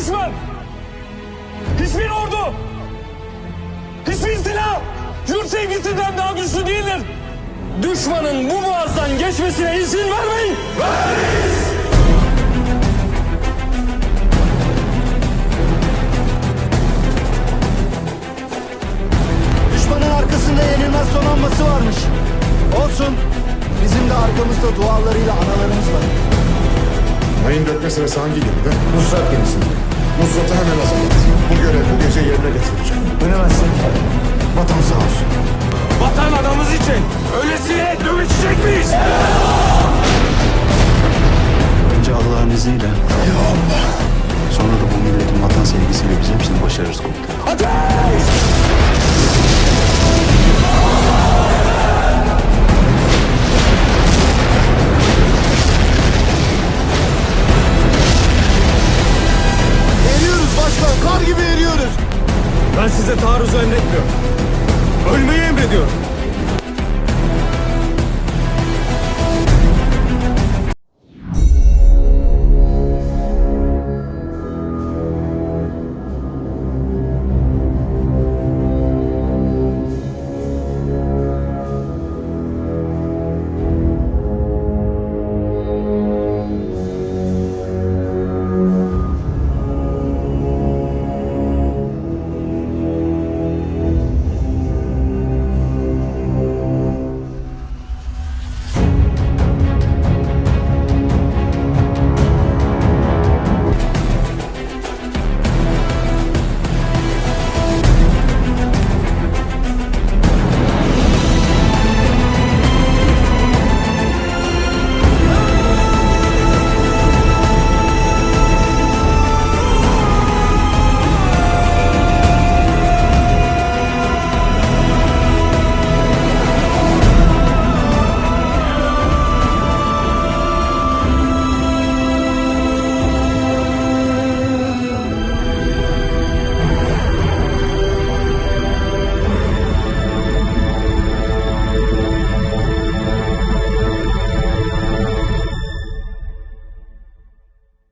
düşman. Hiçbir ordu, hiçbir silah yurt sevgisinden daha güçlü değildir. Düşmanın bu boğazdan geçmesine izin vermeyin. Düşmanın arkasında yenilmez donanması varmış. Olsun. Bizim de arkamızda dualarıyla analarımız var. Mayın dökme sırası hangi gemide? Nusrat gemisinde. Nusrat'ı hemen hazırlat. Bu görev bu gece yerine getirilecek. Dönemezsek vatan sağ olsun. Vatan anamız için öylesine dövüşecek miyiz? Önce Allah'ın izniyle. size taarruzu emretmiyorum. Ölmeyi emrediyorum.